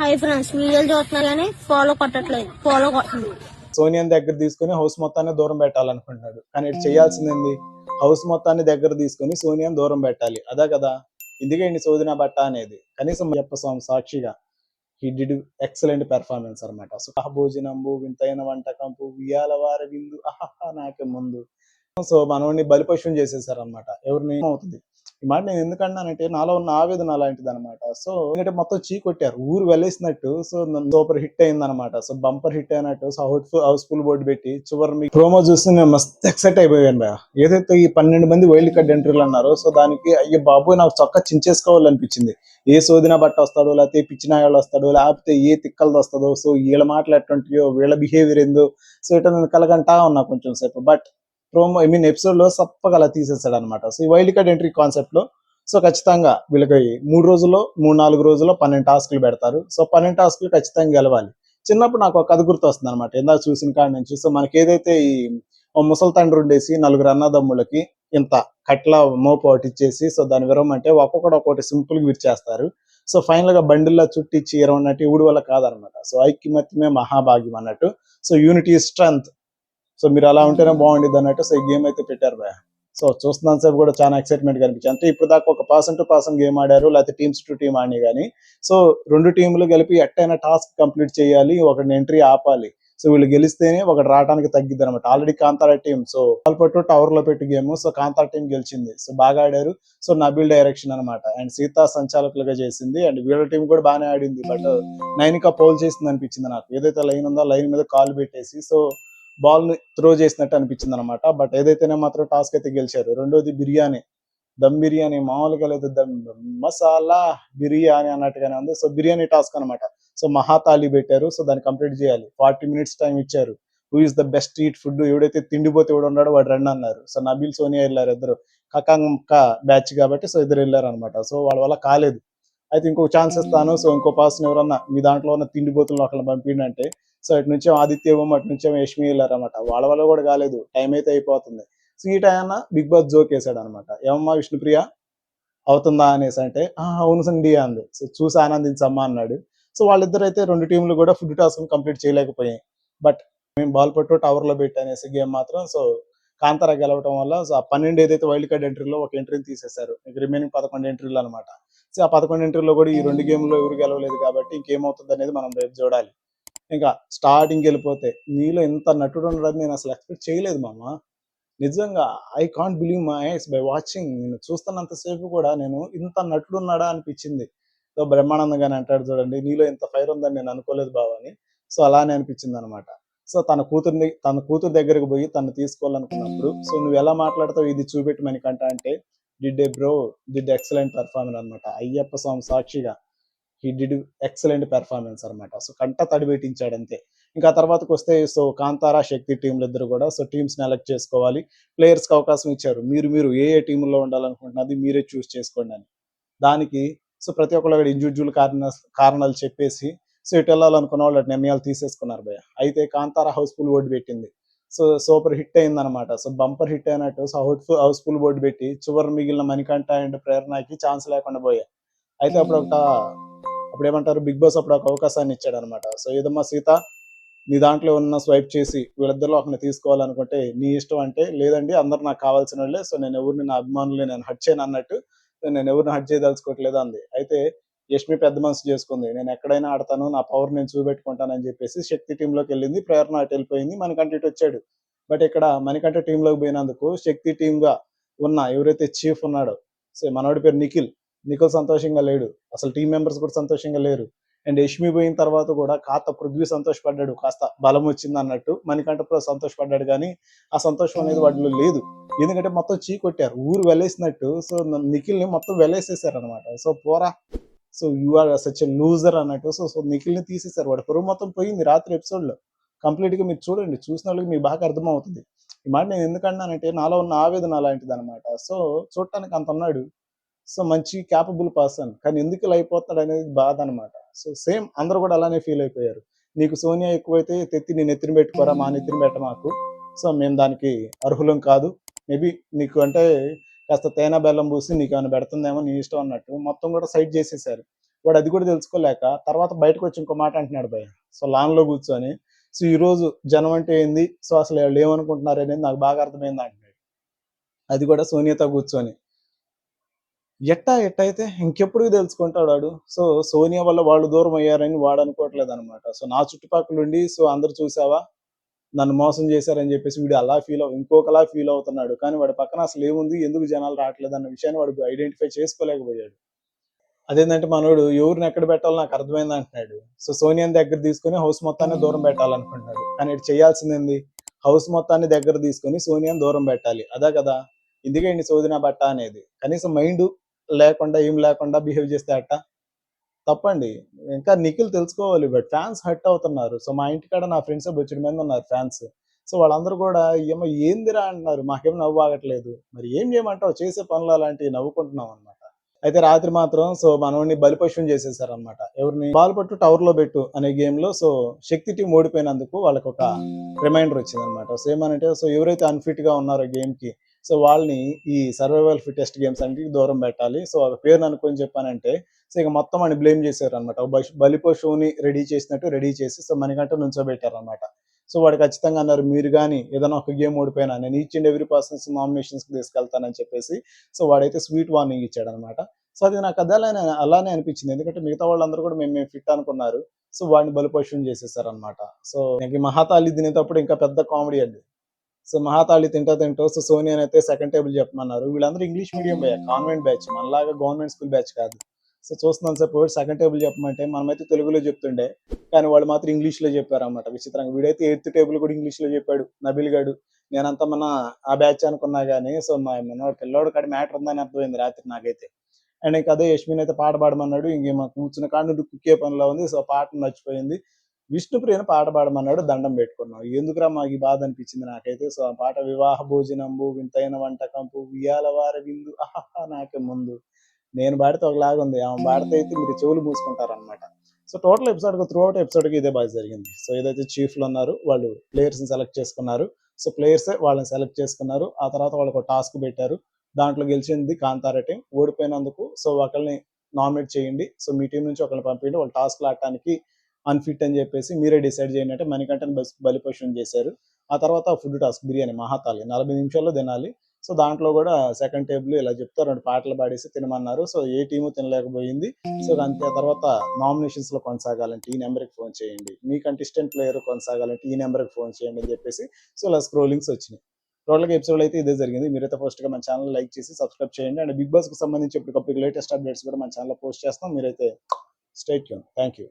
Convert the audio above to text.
Hi friends వీడియోలు చూస్తున్నా కానీ ఫాలో కొట్టట్లేదు. ఫాలో కొట్టండి సోనియాని దగ్గర తీసుకుని హౌస్ మొత్తాన్ని దూరం పెట్టాలనుకుంటున్నాడు. కానీ ఇటు చేయాల్సింది ఏంది? హౌస్ మొత్తాన్ని దగ్గర తీసుకుని సోనియాని దూరం పెట్టాలి. అదే కదా? ఇందుకే ఇండి సోదిన బట్ట అనేది. కనీసం అయ్యప్ప స్వామి సాక్షిగా హీ డిడ్ ఎక్సలెంట్ పెర్ఫార్మెన్స్ అనమాట సో భోజనం భోజనంబు వింతైన వంటకంపు ఉయ్యాల వారి విందు అహహ నాకే ముందు. సో మనోడిని బలిపశువుని చేసేసారు అనమాట ఎవరిని? అవుతుంది ఈ మాట నేను ఎందుకన్నానంటే నాలో ఉన్న ఆవేదన అలాంటిది అనమాట సో ఎందుకంటే మొత్తం చీ కొట్టారు ఊరు వెళ్ళేసినట్టు సో సూపర్ హిట్ అయింది అనమాట సో బంపర్ హిట్ అయినట్టు so house house full board పెట్టి చివరి మీ ప్రోమో చూసి నేను మస్త్ ఎక్సైట్ అయిపోయాను భయ్యా. ఏదైతే ఈ పన్నెండు మంది వైల్డ్ కార్డ్ ఎంట్రీలు అన్నారో సో దానికి అయ్యో బాబు నాకు చొక్కా చించేసుకోవాలనిపించింది. ఏ సోదిన బట్ట వస్తాడో లేకపోతే పిచ్చినాయాలు వస్తాడో లేకపోతే ఏ తిక్కలది వస్తుందో సో వీళ్ళ మాటలు ఎటువంటియో వీళ్ళ బిహేవియర్ ఏందో సో ఇట్లా నేను కలగంటా ఉన్నా కొంచెం సేపు. బట్ ప్రోమో ఐ మీన్ ఎపిసోడ్లో సప్పగా అలా అనమాట సో ఈ వైల్డ్ కార్డ్ ఎంట్రీ కాన్సెప్ట్లో సో ఖచ్చితంగా వీళ్ళకి మూడు రోజుల్లో మూడు నాలుగు రోజుల్లో పన్నెండు టాస్క్లు పెడతారు. సో పన్నెండు టాస్క్లు ఖచ్చితంగా గెలవాలి. చిన్నప్పుడు నాకు ఒక కథ గుర్తు వస్తుంది అనమాట ఇందాక చూసిన కాడ నుంచి సో మనకి ఏదైతే ఈ ముసలి తండ్రి ఉండేసి నలుగురు అన్నదమ్ములకి ఇంత కట్ల మోపు ఒకటి ఇచ్చేసి సో దాని విరమంటే ఒక్కొక్కడు ఒక్కొక్కటి సింపుల్గా విరిచేస్తారు. సో ఫైనల్గా బండిల్లో చుట్టిచ్చి ఇరవన్నట్టు ఇవుడు వల్ల కాదనమాట సో ఐక్యమత్యమే మహాభాగ్యం అన్నట్టు. సో యూనిటీ స్ట్రెంగ్త్ సో మీరు అలా ఉంటేనే బాగుండేది అన్నట్టు సో ఈ గేమ్ అయితే పెట్టారు భయ సో చూస్తున్నాను సేపు కూడా చాలా ఎక్సైట్మెంట్ కనిపించింది. అంటే ఇప్పుడు దాకా ఒక పర్సన్ టు పర్సన్ గేమ్ ఆడారు లేకపోతే టీమ్స్ టు టీమ్ ఆడి కానీ సో రెండు టీంలు కలిపి ఎట్టైనా టాస్క్ కంప్లీట్ చేయాలి ఒకటి ఎంట్రీ ఆపాలి. సో వీళ్ళు గెలిస్తేనే ఒకటి రావడానికి తగ్గిద్ది అనమాట ఆల్రెడీ కాంతారా టీం సో పట్టు టవర్లో పెట్టి గేమ్ సో కాంతార టీం గెలిచింది. సో బాగా ఆడారు. సో నబిల్ డైరెక్షన్ అన్నమాట. అండ్ సీతా సంచాలకులుగా చేసింది. అండ్ వీళ్ళ టీం కూడా బాగానే ఆడింది. బట్ నైనికా పోల్ చేసింది అనిపించింది నాకు. ఏదైతే లైన్ ఉందో లైన్ మీద కాల్ పెట్టేసి సో బాల్ని త్రో చేసినట్టు అనిపించింది అనమాట బట్ ఏదైతేనే మాత్రం టాస్క్ అయితే గెలిచారు. రెండోది బిర్యానీ. దమ్ బిర్యానీ మామూలుగా లేదు. దమ్ మసాలా బిర్యానీ అన్నట్టుగానే ఉంది. సో బిర్యానీ టాస్క్ అన్నమాట. సో మహాతాళి పెట్టారు. సో దాన్ని కంప్లీట్ చేయాలి. ఫార్టీ మినిట్స్ టైం ఇచ్చారు. Who is the best eat food ఎవడైతే తిండిపోతే ఎవడు ఉన్నాడో వాడు రండి అన్నారు. సో నబీల్ సోనియా వెళ్ళారు ఇద్దరు. కకాంక బ్యాచ్ కాబట్టి సో ఇద్దరు వెళ్ళారు అనమాట సో వాళ్ళ వల్ల కాలేదు. అయితే ఇంకొక ఛాన్స్ ఇస్తాను సో ఇంకో పర్సన్ ఎవరన్నా మీ దాంట్లో ఉన్న తిండిపోతులను ఒకళ్ళని పంపిండంటే సో ఇటు నుంచే ఆదిత్య ఓం అటు నుంచే యష్మి వెళ్ళారనమాట వాళ్ళ వల్ల కూడా కాలేదు. టైం అయితే అయిపోతుంది. సో ఈ టైం బిగ్ బాస్ జోక్ వేసాడు అనమాట ఏమమ్మా విష్ణుప్రియ? అవుతుందా అనేసి అంటే అవును సండి అంది. సో చూసి ఆనందించమ్మా అన్నాడు. సో వాళ్ళిద్దరు అయితే రెండు టీంలు కూడా ఫుడ్ టాస్క్ కంప్లీట్ చేయలేకపోయాయి. బట్ మేము బాల్ పట్టు టవర్లో పెట్టి అనేసి గేమ్ మాత్రం. సో కాంతార గెలవటం వల్ల సో ఆ పన్నెండు ఏదైతే వైల్డ్ కార్డ్ ఎంట్రీలో ఒక ఎంట్రీని తీసేశారు. రిమైనింగ్ పదకొండు ఎంట్రీలు అనమాట సో ఆ పదకొండు ఎంట్రీలో కూడా ఈ రెండు గేమ్లో ఎవరు గెలవలేదు కాబట్టి ఇంకేమవుతుంది అనేది మనం రేపు చూడాలి. ఇంకా స్టార్టింగ్ వెళ్ళిపోతే నీలో ఇంత నటుడు ఉండడని నేను అసలు ఎక్స్పెక్ట్ చేయలేదు మామ. నిజంగా I can't believe my eyes by watching నేను చూస్తున్నంతసేపు కూడా నేను ఇంత నటుడు ఉన్నాడా అనిపించింది. సో బ్రహ్మానందంగానే అంటాడు చూడండి నీలో ఇంత ఫైర్ ఉందని నేను అనుకోలేదు బావ అని. సో అలానే అనిపించింది అనమాట సో తన కూతుర్ని తన కూతురు దగ్గరకు పోయి తను తీసుకోవాలనుకున్నప్పుడు సో నువ్వు ఎలా మాట్లాడతావు ఇది చూపెట్టమని కంట అంటే did a bro did excellent performance అనమాట అయ్యప్ప స్వామి సాక్షిగా. హీ డిడ్ ఎక్సలెంట్ పెర్ఫార్మెన్స్ అనమాట సో కంట తడి పెట్టించాడు అంతే. ఇంకా తర్వాతకు వస్తే సో కాంతారా శక్తి టీంలు ఇద్దరు కూడా సో టీమ్స్ని చేసుకోవాలి. ప్లేయర్స్కి అవకాశం ఇచ్చారు. మీరు మీరు ఏ ఏ టీంలో ఉండాలనుకుంటున్నది మీరే చూస్ చేసుకోండి అని. దానికి సో ప్రతి ఒక్కళ్ళు ఇండివిజువల్ కారణ కారణాలు చెప్పేసి సో ఇటు వెళ్ళాలనుకున్న వాళ్ళు నిర్ణయాలు తీసేసుకున్నారు భయ అయితే కాంతారా హౌస్ఫుల్ బోర్డు పెట్టింది. సో సూపర్ హిట్ అయింది అనమాట సో బంపర్ హిట్ అయినట్టు so house full house full board పెట్టి చివరి మిగిలిన మణికంఠ అండ్ ప్రేరణకి ఛాన్స్ లేకుండా పోయాయి అయితే అప్పుడు ఒక అప్పుడు ఏమంటారు బిగ్ బాస్ అప్పుడు ఒక అవకాశాన్ని ఇచ్చాడు అనమాట సో ఏదమ్మా సీత నీ దాంట్లో ఉన్న స్వైప్ చేసి వీళ్ళిద్దరిలో ఒకరిని తీసుకోవాలనుకుంటే నీ ఇష్టం అంటే లేదండి అందరు నాకు కావాల్సిన వాళ్ళే సో నేను ఎవరిని నా అభిమానులు నేను హట్ చేయను అన్నట్టు నేను ఎవరిని హట్ చేయదలుచుకోవట్లేదు అంది. అయితే యష్మి పెద్ద మనసు చేసుకుంది. నేను ఎక్కడైనా ఆడతాను నా పవర్ నేను చూపెట్టుకుంటానని చెప్పేసి శక్తి టీంలోకి వెళ్ళింది. ప్రేరణ అటు వెళ్ళిపోయింది మనకంటే ఇటు వచ్చాడు. బట్ ఇక్కడ మనకంటే టీంలోకి పోయినందుకు శక్తి టీంగా గా ఉన్న ఎవరైతే చీఫ్ ఉన్నాడో సో మనోడి పేరు నిఖిల్. నిఖిల్ సంతోషంగా లేడు. అసలు టీం మెంబర్స్ కూడా సంతోషంగా లేరు. అండ్ యష్మి పోయిన తర్వాత కూడా కాస్త పృథ్వీ సంతోషపడ్డాడు. కాస్త బలం వచ్చింది అన్నట్టు మణికంఠపురం సంతోషపడ్డాడు కానీ ఆ సంతోషం అనేది వాటిలో లేదు. ఎందుకంటే మొత్తం చీ కొట్టారు ఊరు వెళ్ళేసినట్టు సో నిఖిల్ని మొత్తం వెళ్ళేసేసారు అనమాట సో పోరా. So you are such loser అన్నట్టు. సో సో నిఖిల్ని తీసేశారు వాడు పొరుగు మొత్తం పోయింది రాత్రి ఎపిసోడ్లో కంప్లీట్గా కంప్లీట్గా మీరు చూడండి. చూసిన వాళ్ళకి మీకు బాగా అర్థమవుతుంది. ఈ మాట నేను ఎందుకన్నానంటే నాలో ఉన్న ఆవేదన అలాంటిది అనమాట సో చూడటానికి అంత ఉన్నాడు. సో మంచి క్యాపబుల్ పర్సన్ కానీ ఎందుకు ఇలా అయిపోతాడు అనేది బాధ అనమాట సో సేమ్ అందరూ కూడా అలానే ఫీల్ అయిపోయారు. నీకు సోనియా ఎక్కువైతే తెత్తి నేను ఎత్తిన పెట్టుకోరా మా నెత్తిన పెట్ట మాకు. సో మేము దానికి అర్హులం కాదు. మేబీ నీకు అంటే కాస్త తేన బెల్లం పూసి నీకు ఏమైనా పెడుతుందేమో నీ ఇష్టం అన్నట్టు మొత్తం కూడా సైడ్ చేసేసారు. వాడు అది కూడా తెలుసుకోలేక తర్వాత బయటకు వచ్చి ఇంకో మాట అంటున్నాడు భయ సో లాన్లో కూర్చొని సో ఈ రోజు జనం అంటే ఏంది? సో అసలు వాళ్ళు ఏమనుకుంటున్నారు? అనేది నాకు బాగా అర్థమైంది అంటున్నాడు. అది కూడా సోనియాతో కూర్చొని. ఎట్టా ఎట్ట అయితే ఇంకెప్పుడు తెలుసుకుంటాడు వాడు? సో సోనియా వల్ల వాళ్ళు దూరం అయ్యారని వాడు అనుకోవట్లేదు అనమాట సో నా చుట్టుపక్కల ఉండి సో అందరు చూసావా? నన్ను మోసం చేశారని చెప్పేసి వీడు అలా ఫీల్ అవు ఇంకొకలా ఫీల్ అవుతున్నాడు. కానీ వాడి పక్కన అసలు ఏముంది? ఎందుకు జనాలు రావట్లేదు అన్న విషయాన్ని వాడు ఐడెంటిఫై చేసుకోలేకపోయాడు. అదేంటంటే మనోడు ఎవరిని ఎక్కడ పెట్టాలో నాకు అర్థమైంది అంటున్నాడు. సో సోనియాని దగ్గర తీసుకొని హౌస్ మొత్తాన్ని దూరం పెట్టాలనుకుంటున్నాడు. కానీ ఇటు చేయాల్సింది హౌస్ మొత్తాన్ని దగ్గర తీసుకొని సోనియాని దూరం పెట్టాలి. అదే కదా? ఇందుకే ఇండి సోదిన బట్ట అనేది. కనీసం మైండ్ లేకుండా ఏం లేకుండా బిహేవ్ చేస్తే అట్ట? తప్పండి. ఇంకా నిఖిల్ తెలుసుకోవాలి. బట్ ఫ్యాన్స్ హర్ట్ అవుతున్నారు. సో మా ఇంటికాడ నా ఫ్రెండ్స్ బొచ్చడి మంది ఉన్నారు ఫ్యాన్స్ సో వాళ్ళందరూ కూడా ఏమో ఏందిరా అంటున్నారు. మాకేం నవ్వు ఆగట్లేదు. మరి ఏం చేయమంటావు? చేసే పనులు అలాంటివి నవ్వుకుంటున్నాం అనమాట అయితే రాత్రి మాత్రం సో మనోడిని బలిపశుం చేసేసారు అనమాట ఎవరిని? బాల్ పట్టు టవర్లో పెట్టు అనే గేమ్లో సో శక్తి టీం ఓడిపోయినందుకు వాళ్ళకి ఒక రిమైండర్ వచ్చింది అనమాట సో ఏమనంటే సో ఎవరైతే అన్ఫిట్గా ఉన్నారో గేమ్కి సో వాళ్ళని ఈ సర్వైవల్ ఫిటెస్ట్ గేమ్స్ అంటే దూరం పెట్టాలి. సో ఆ పేరుని అనుకొని చెప్పానంటే సో ఇక మొత్తం అని బ్లేమ్ చేశారు అనమాట బలిపశువుని రెడీ చేసినట్టు రెడీ చేసి సో మనకంటే నుంచోబెట్టారు అనమాట సో వాడు ఖచ్చితంగా అన్నారు మీరు కానీ ఏదైనా ఒక గేమ్ ఓడిపోయినా నేను ఈచ్ అండ్ ఎవ్రీ పర్సన్స్ నామినేషన్స్కి తీసుకెళ్తానని చెప్పేసి సో వాడైతే స్వీట్ వార్నింగ్ ఇచ్చాడు అనమాట సో అది నాకు అదేలానే అలానే అనిపించింది. ఎందుకంటే మిగతా వాళ్ళందరూ కూడా మేము మేము ఫిట్ అనుకున్నారు. సో వాడిని బలిపశువుని చేసేసారు అనమాట సో నాకు మహాతాళి తినేటప్పుడు ఇంకా పెద్ద కామెడీ అండి. సో మహాతాళి తింటా తింటూ సో సోనియా అయితే సెకండ్ టేబుల్ చెప్పమన్నారు. వీళ్ళందరూ English medium batch convent batch మనలాగా గవర్నమెంట్ స్కూల్ బ్యాచ్ కాదు. సో చూస్తున్నాం సార్ పోయి సెకండ్ టేబుల్ చెప్పమంటే మనమైతే తెలుగులో చెప్తుండే కానీ వాళ్ళు మాత్రం ఇంగ్లీష్లో చెప్పారు విచిత్రంగా. వీడైతే ఎయిత్ టేబుల్ కూడా ఇంగ్లీష్లో చెప్పాడు నబిల్ గాడు. నేనంతా మన ఆ బ్యాచ్ అనుకున్నా కానీ సో మా మన పిల్లోడు కాడి మ్యాటర్ ఉందని అర్థమైంది రాత్రి నాకైతే. అండ్ ఇంకా అదే యశ్మిన్ అయితే పాట పాడమన్నాడు. ఇంకే మా కూర్చున్న కాడు కుక్కే పనిలో ఉంది సో పాట మర్చిపోయింది విష్ణుప్రియను పాట పాడమన్నాడు దండం పెట్టుకున్నాం. ఎందుకురా మాకు ఈ బాధ అనిపించింది నాకైతే? సో ఆ పాట వివాహ భోజనంబు వింతైన వంటకంపు ఉయ్యాల వార విందు ఆహా నాకే ముందు. నేను పాడితే ఒకలాగా ఉంది. ఆమె పాడితే అయితే మీరు చెవులు మూసుకుంటారనమాట so total episode throughout ఎపిసోడ్కి ఇదే బాగా జరిగింది. సో ఏదైతే చీఫ్లు ఉన్నారు వాళ్ళు ప్లేయర్స్ని సెలెక్ట్ చేసుకున్నారు. సో ప్లేయర్సే వాళ్ళని సెలెక్ట్ చేసుకున్నారు. ఆ తర్వాత వాళ్ళకి ఒక టాస్క్ పెట్టారు. దాంట్లో గెలిచింది కాంతార టీం. ఓడిపోయినందుకు సో ఒకరిని నామినేట్ చేయండి. సో మీ టీం నుంచి ఒకరిని పంపించండి వాళ్ళు టాస్క్ ఆడటానికి అన్ఫిట్ అని చెప్పేసి మీరే డిసైడ్ చేయండి అంటే మణికంఠన్ బస్ బలిపోషణ చేశారు. ఆ తర్వాత ఫుడ్ టాస్క్ బిర్యానీ మహాతాలి నలభై నిమిషాల్లో తినాలి. సో దాంట్లో కూడా సెకండ్ టేబుల్ ఇలా చెప్తారు. రెండు పాటలు పాడేసి తినమన్నారు. సో ఏ టీము తినలేకపోయింది. సో అంతే. తర్వాత నామినేషన్స్లో కొనసాగాలంటే ఈ నెంబర్కి ఫోన్ చేయండి. మీ కంటెస్టెంట్ ప్లేయర్ కొనసాగాలంటే ఈ నెంబర్కి ఫోన్ చేయండి అని చెప్పేసి సో ఇలా స్క్రోలింగ్స్ వచ్చినాయి. టోటల్గా ఎపిసోడ్ అయితే ఇదే జరిగింది. మీరైతే ఫస్ట్గా మన ఛానల్ లైక్ చేసి సబ్స్క్రైబ్ చేయండి. అండ్ బిగ్ బాస్కి సంబంధించి ఇప్పటికప్పుడు లేటెస్ట్ అప్డేట్స్ కూడా మన ఛానల్లో పోస్ట్ చేస్తాం. మీరైతే స్టేట్ థ్యాంక్ యూ